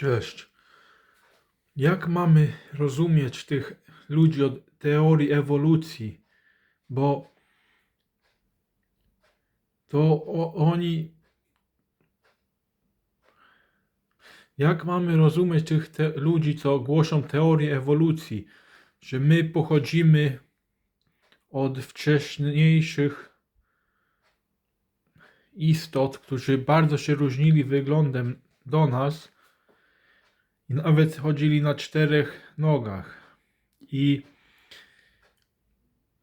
Cześć. Jak mamy rozumieć tych ludzi od teorii ewolucji? Bo to oni. Jak mamy rozumieć tych ludzi, co głoszą teorię ewolucji? Że my pochodzimy od wcześniejszych istot, którzy bardzo się różnili wyglądem do nas i nawet chodzili na czterech nogach. I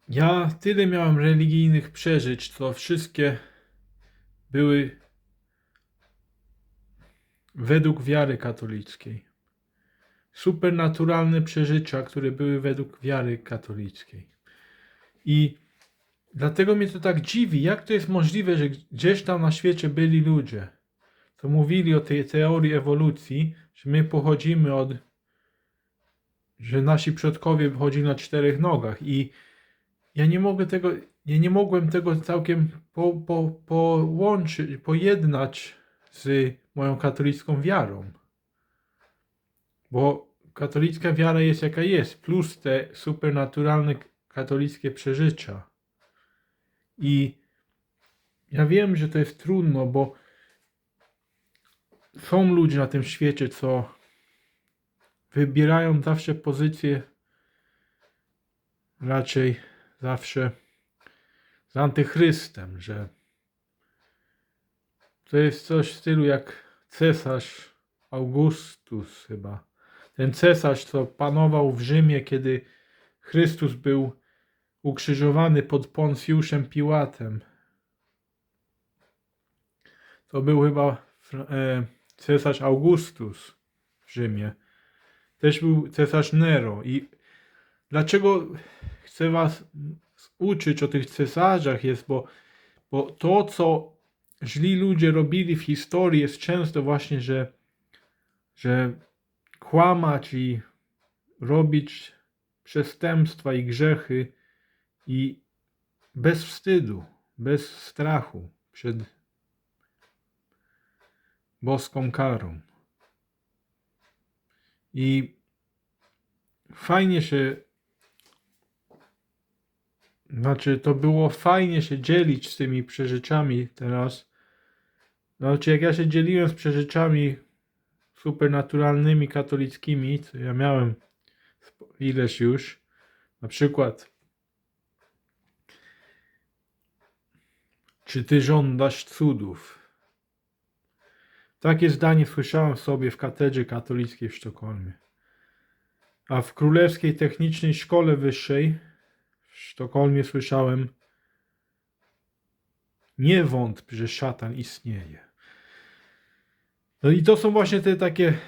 ja tyle miałem religijnych przeżyć, co wszystkie były według wiary katolickiej. Supernaturalne przeżycia, które były według wiary katolickiej. I dlatego mnie to tak dziwi, jak to jest możliwe, że gdzieś tam na świecie byli ludzie, to mówili o tej teorii ewolucji, że my pochodzimy od, że nasi przodkowie chodzili na czterech nogach i ja nie mogę tego, ja nie mogłem tego całkiem po, po, połączyć, pojednać z moją katolicką wiarą. Bo katolicka wiara jest jaka jest, plus te supernaturalne katolickie przeżycia. I ja wiem, że to jest trudno, bo są ludzie na tym świecie, co wybierają zawsze pozycję raczej zawsze z antychrystem, że to jest coś w stylu jak cesarz Augustus chyba. Ten cesarz, co panował w Rzymie, kiedy Chrystus był ukrzyżowany pod Poncjuszem Piłatem. To był chyba e, cesarz Augustus w Rzymie. Też był cesarz Nero. I dlaczego chcę was uczyć o tych cesarzach jest, bo, bo to, co źli ludzie robili w historii jest często właśnie, że, że kłamać i robić przestępstwa i grzechy i bez wstydu, bez strachu przed boską karą. I fajnie się, znaczy to było fajnie się dzielić z tymi przeżyczami teraz. Znaczy jak ja się dzieliłem z przeżyczami supernaturalnymi katolickimi, co ja miałem ileś już, na przykład czy ty żądasz cudów? Takie zdanie słyszałem sobie w katedrze katolickiej w Sztokholmie. A w Królewskiej Technicznej Szkole Wyższej w Sztokholmie słyszałem nie wątp, że szatan istnieje. No i to są właśnie te takie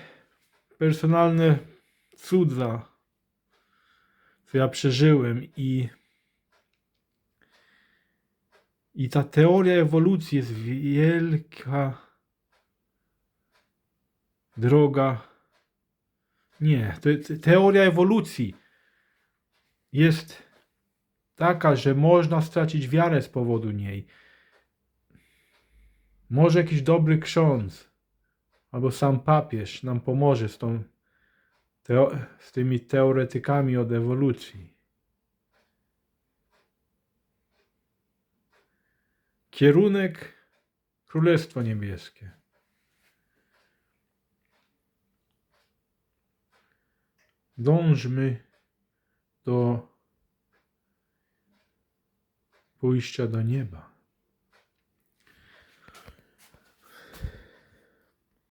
personalne cudza, co ja przeżyłem i i ta teoria ewolucji jest wielka droga. Nie, to, te- teoria ewolucji jest taka, że można stracić wiarę z powodu niej. Może jakiś dobry ksiądz albo sam papież nam pomoże z, tą, z tymi teoretykami od ewolucji. Kierunek Królestwo Niebieskie. Dążmy do pójścia do nieba.